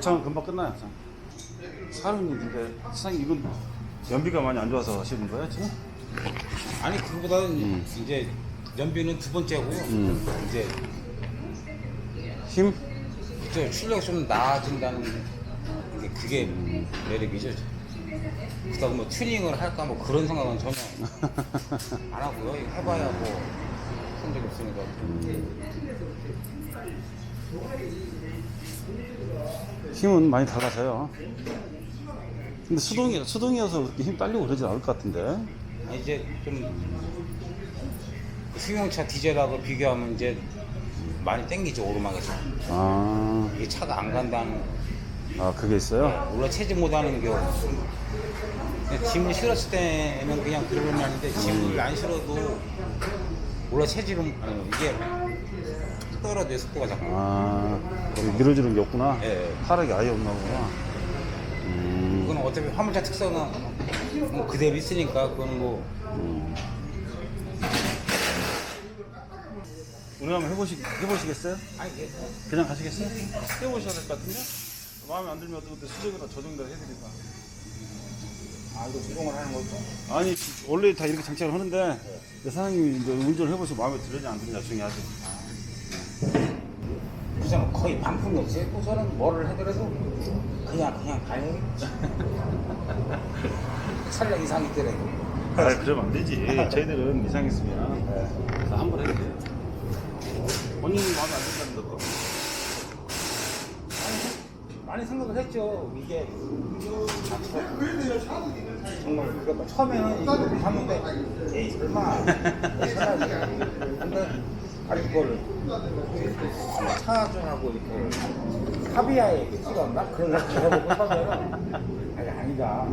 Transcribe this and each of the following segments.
답창은 금방 끝나요. 참. 사장님 근데 사장님 이건 연비가 많이 안 좋아서 하시는 거예요 지금? 아니 그거보다는 음. 이제 연비는 두 번째고 이제 힘? 저 출력이 좀 나아진다는 게 그게 매력이죠. 그렇다고 뭐 튜닝을 할까 뭐 그런 생각은 전혀 안 하고요. 이거 해봐야 뭐한 적이 없으니까. 힘은 많이 달라져요. 근데 수동이 수동이어서 그렇게 힘 딸리고 그러지 않을 것 같은데. 아, 이제 좀 승용차 디젤하고 비교하면 이제 많이 땡기죠 오르막에서. 아, 이게 차가 안 간다는 아 그게 있어요? 원래 체질 못하는 경우 근데 짐을 실었을 때는 그냥 그러면 하는데 짐을 안 실어도 체질은 아니, 이게 떨어져 속도가 자꾸 아, 거기 밀어주는 게 없구나. 예. 파락이 아예 없나 보구나. 음, 그건 어차피 화물차 특성은 뭐 그대로 있으니까 그건 뭐 우리 한번 해보시 해보시겠어요? 아니 이게 그냥 가시겠어요? 해보셔야 될 것 같은데? 마음에 안 들면 어떻게 수정이나 저정도 해드릴까? 아 이거 수동을 하는 거죠? 아니 원래 다 이렇게 장착을 하는데 사장님이 이제 운전을 해보시고 마음에 들느냐 안 들느냐 중요하 지. 우선 거의 반품이 없어요. 우선은 뭐를 해더라도 그냥 그냥 가요. 차량 이상 있더라도. 아 그러면 안 되지. 저희들은 이상 있으면 다한번 해도 돼요. 본인이 마음에 안 든다는 것도. 많이 생각을 했죠. 이게 정말 그러니까 처음에는 이거 봤는데 에이 설마 근데 아니 그걸 차주하고 이렇게 이렇게 찍었나 그런 걸 해보고 처음에는 아니 아니다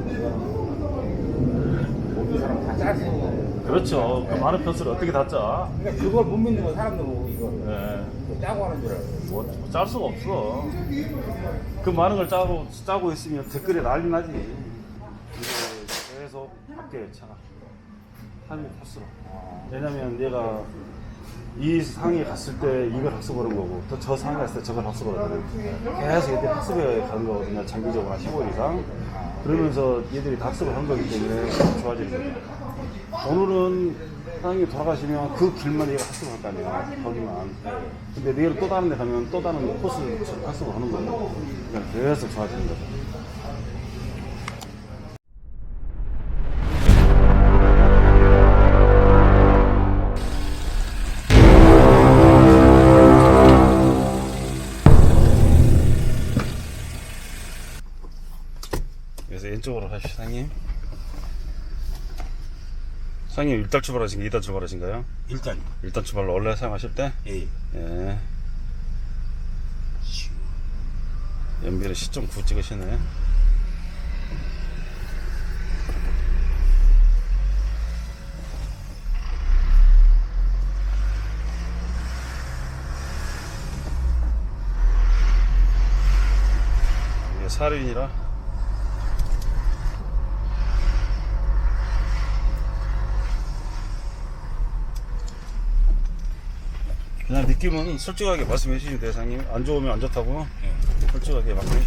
모든 사람 다 있는 그렇죠. 그 많은 편수를 어떻게 다 짜? 그러니까 그걸 못 믿는 거 사람들 보고 이거 예. 짜고 하는 줄 알고 뭐, 짤 수가 없어. 그 많은 걸 짜고, 짜고 있으면 댓글에 난리 나지. 이게 계속 밖에 차가. 삶이 컸어. 왜냐면 얘가 이 상에 갔을 때 이걸 학습하는 거고, 또 저 상에 갔을 때 저걸 학습하거든. 계속 얘들이 학습에 가는 거거든요. 장기적으로 한 15일 이상. 그러면서 얘들이 다 학습을 한 거기 때문에 좋아지는 거죠. 오늘은 사장님이 돌아가시면 그 길만 얘가 학습을 할 거 아니야. 거기만. 근데 내일 또 다른 데 가면 또 다른 코스를 학습을 하는 거예요. 그러니까 계속 좋아지는 거죠. 그래서 왼쪽으로 가시죠, 사장님. 사장님 일단 출발하신 게 2단 출발하신가요? 일단 일단 출발로 원래 사용하실 때? 예. 예. 연비를 시점 9 찍으시네. 이게 사륜이라 그냥 느낌은 솔직하게 말씀해 주시면 돼요, 상님. 안 좋으면 안 좋다고. 솔직하게 말씀해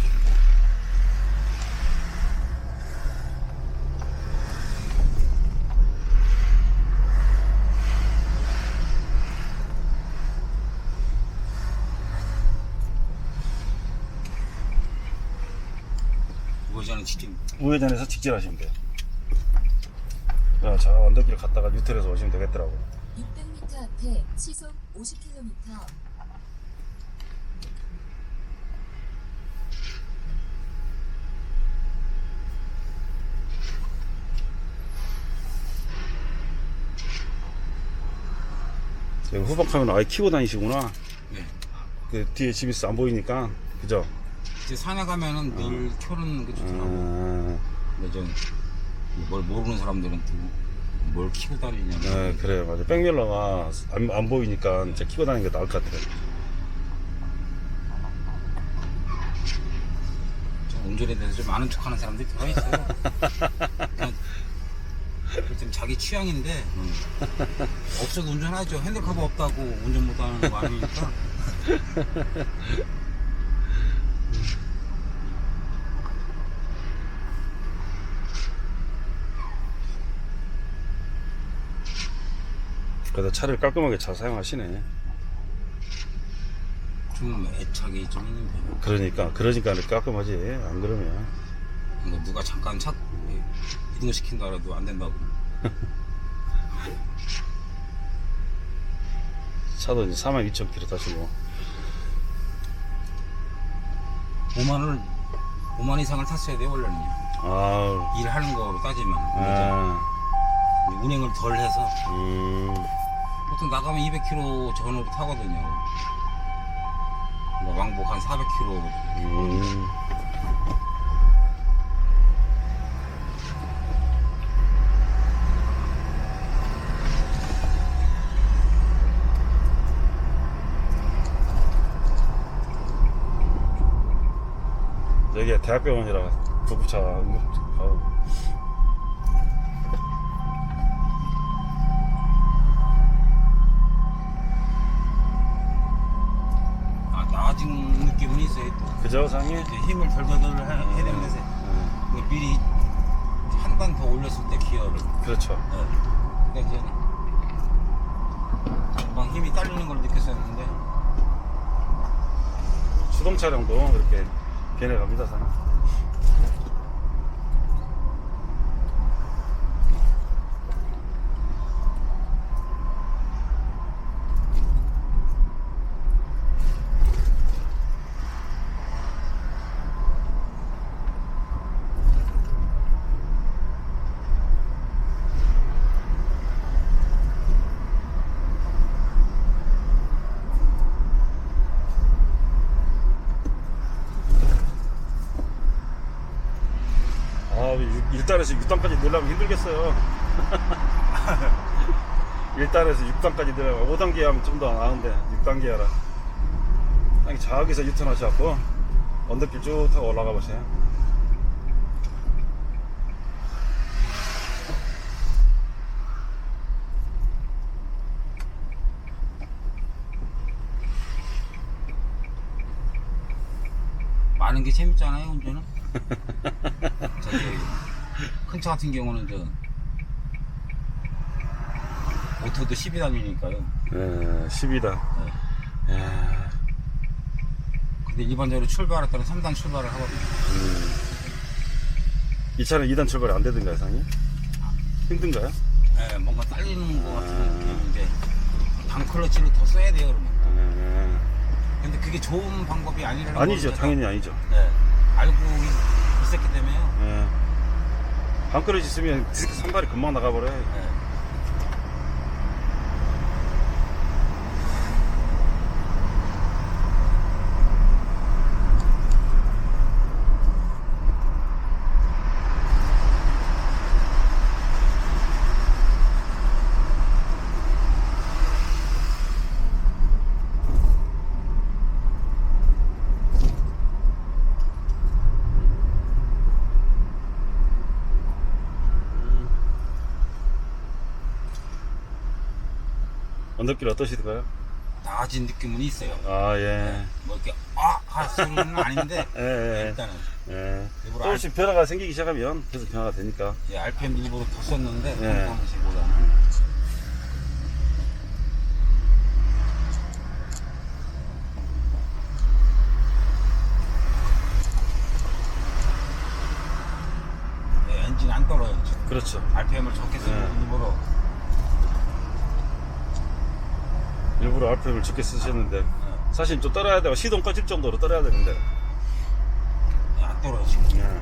우회전은 직진 우회전해서 직진하시면 돼요. 자, 언덕길 갔다가 뉴트에서 오시면 되겠더라고. 600m 앞에 시속 50km 여기 후방 카메라 아예 키고 다니시구나. 네. 그 뒤에 집 있어 안 보이니까. 그죠? 이제 산에 가면은 늘 켜는 게 좋더라고. 아, 근데 좀뭘 모르는 사람들은 또 뭘 키고 다니냐. 네, 그래요. 맞아. 백밀러가 안, 안 보이니까 진짜 키고 다니는 게 나을 것 같아요. 좀 운전에 대해서 좀 아는 척하는 사람들이 들어 있어요. 그냥 좀 자기 취향인데 없어도 운전하죠. 핸들커버 없다고 운전 못하는 거 아니니까. 그래도 차를 깔끔하게 잘 사용하시네. 좀 애착이 좀 있는 편이에요. 그러니까, 그러니까 깔끔하지. 안 그러면. 뭐 누가 잠깐 차 이동시킨다 해도 안 된다고. 차도 이제 42,000km 타시고. 5만을 5만 이상을 탔어야 돼요 원래는 아우. 일하는 거로 따지면 아? 운행을 덜 해서 음. 보통 나가면 200km 전후로 타거든요. 뭐 왕복 한 400km. 음. 여기가 대학병원이라 구급차 응급차 가고. 나아진 느낌은 있어요 또. 그죠 상이? 이제 힘을 덜덜덜 해- 해야 되는데 네. 미리 한 단 더 올렸을 때 기어를. 그렇죠. 네. 그러니까 이제 막 힘이 딸리는 걸 느꼈었는데 수동 차량도 이렇게 변해갑니다 상이. 아, 1단에서 6단까지 내려면 힘들겠어요. 1단에서 6단까지 내려면 5단계 하면 좀 더 나은데 6단계 하라. 저기서 유턴하셔갖고 언덕길 쭉 타고 올라가 보세요. 많은 게 재밌잖아요 운전은. 저기 큰 차 같은 경우는 저 오토도 10이 달리니까요. 예, 10이다. 네. 예, 근데 일반적으로 출발할 때는 3단 출발을 하거든요. 음. 이 차는 2단 출발이 안 되던가요, 상이? 힘든가요? 예, 뭔가 딸리는 것 같은 아. 느낌인데 방클러치를 더 써야 돼요 그러면. 예. 근데 그게 좋은 방법이 아니라는 아니죠, 걸 제가, 당연히 아니죠. 네, 알고 있- 있었기 때문에요. 예. 방크러지 있으면 디스크 선발이 금방 나가버려요. 네. 언덕길 어떠시던가요? 나아진 느낌은 있어요. 아, 예. 뭐 이렇게 아할 소리는 아닌데 예, 예, 일단은 예. 일부러 조금씩 변화가 생기기 시작하면 계속 변화가 되니까. 예, RPM 일부러 네. 평상시보다는 예, 엔진 안 떨어요. 지금. 그렇죠. RPM을 적게 쓰고 네. 일부러 일부러 RPM을 적게 쓰셨는데, 예, 사실 좀 떨어야 되고, 시동 꺼질 정도로 떨어야 되는데. 예, 안 떨어요 지금. 예.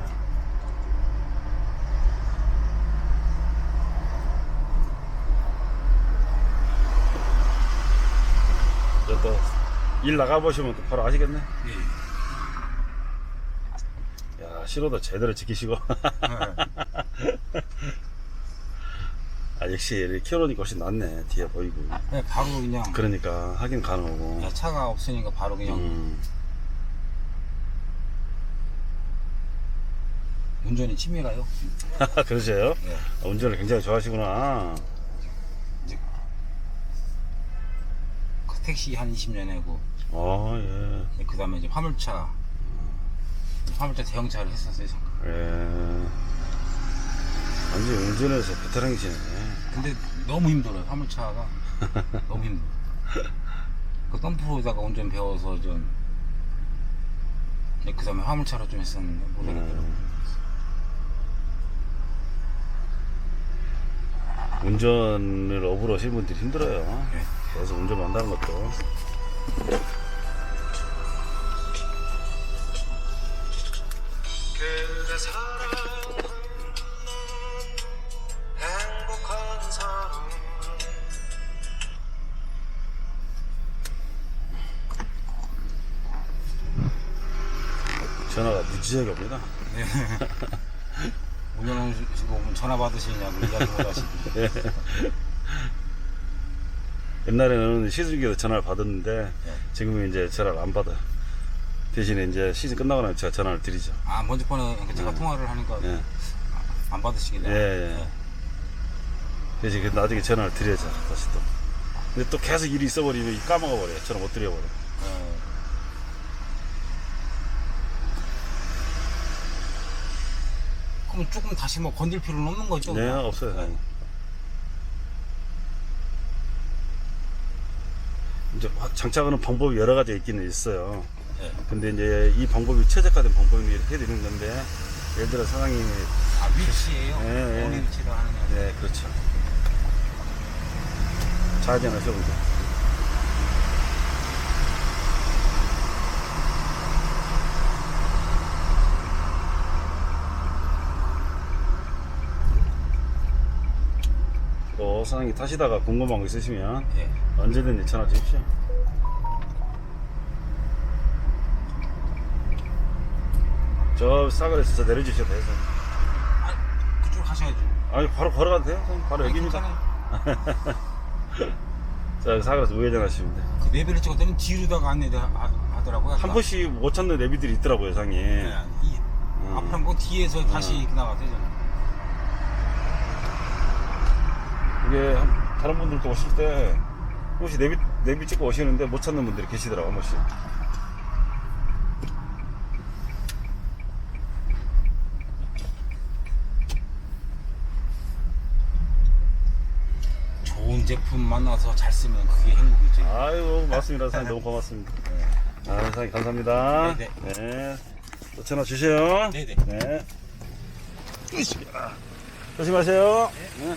또, 일 나가보시면 또 바로 아시겠네. 예. 야, 신호도 제대로 지키시고. 아, 역시 키워놓으니까 훨씬 낫네. 뒤에 보이고. 예, 바로 그냥 그러니까, 하긴 가능하고. 예, 차가 없으니까 바로 그냥 음, 운전이 치밀어요. 그러세요? 예. 아, 운전을 굉장히 좋아하시구나. 그 택시 한 20년 해고 어, 예. 그 다음에 이제 화물차 화물차 대형차를 했었어요 잠깐. 예. 완전 운전에서 베테랑이시네. 근데 너무 힘들어요 화물차가 너무 힘들어. 그 덤프로다가 운전 배워서 좀, 그 다음에 화물차로 좀 했었는데, 못하겠더라고. 운전을 업으로 하시는 분들이 힘들어요. 네. 그래서 운전 만다는 것도. 지하게 옵니다. 운전하시고 오면 전화 받으시냐고 이야기 못 하시고. 옛날에는 시즌기에서 전화를 받았는데 네. 지금은 이제 전화를 안 받아요. 대신에 이제 시즌 끝나고 나면 제가 전화를 드리죠. 아, 먼저 번에 제가 통화를 하니까 예. 안 받으시길래. 예, 예. 대신 그 나중에 전화를 드려야죠. 다시 또. 근데 또 계속 일이 있어버리면 까먹어버려요. 전화 못 드려버려. 예. 그럼 조금 다시 뭐 건들 필요는 없는 거죠? 네, 없어요. 다행히. 이제 확 장착하는 방법이 여러 가지 있기는 있어요. 예. 근데 이제 이 방법이 최적화된 방법이 이렇게 되는 건데 예를 들어 사장님이 아, 위치예요? 예, 예. 어느 위치로 하느냐. 네 그렇죠 좌회전하셔 보죠 또 사장님 타시다가 궁금한 거 있으시면 예. 언제든지 전화 주십시오 저 싸그레에서 저 내려주셔도 돼요 사장님. 아, 그쪽으로 가셔야죠. 아니 바로 걸어가도 돼요 사장님. 바로 아니, 여기입니다 괜찮아요. 자 사그레에서 우회전 하시면 돼요 그 내비를 찍었더니 뒤로다가 안내 하더라고요. 한 번씩 못 찾는 내비들이 있더라고요, 상이. 예. 이, 음. 앞으로 한번 뒤에서 다시 나가도 되잖아요. 이게 한- 다른 분들도 오실 때, 한 번씩 내비, 내비 찍고 오시는데 못 찾는 분들이 계시더라고요, 한 번씩. 좋은 제품 만나서 잘 쓰면 그게 행복이지. 아이고, 고맙습니다, 사장님. 너무 고맙습니다. 아, 사장님, 감사합니다. 네, 네. 또 전화 주세요. 네네. 네. 조심하세요. 네.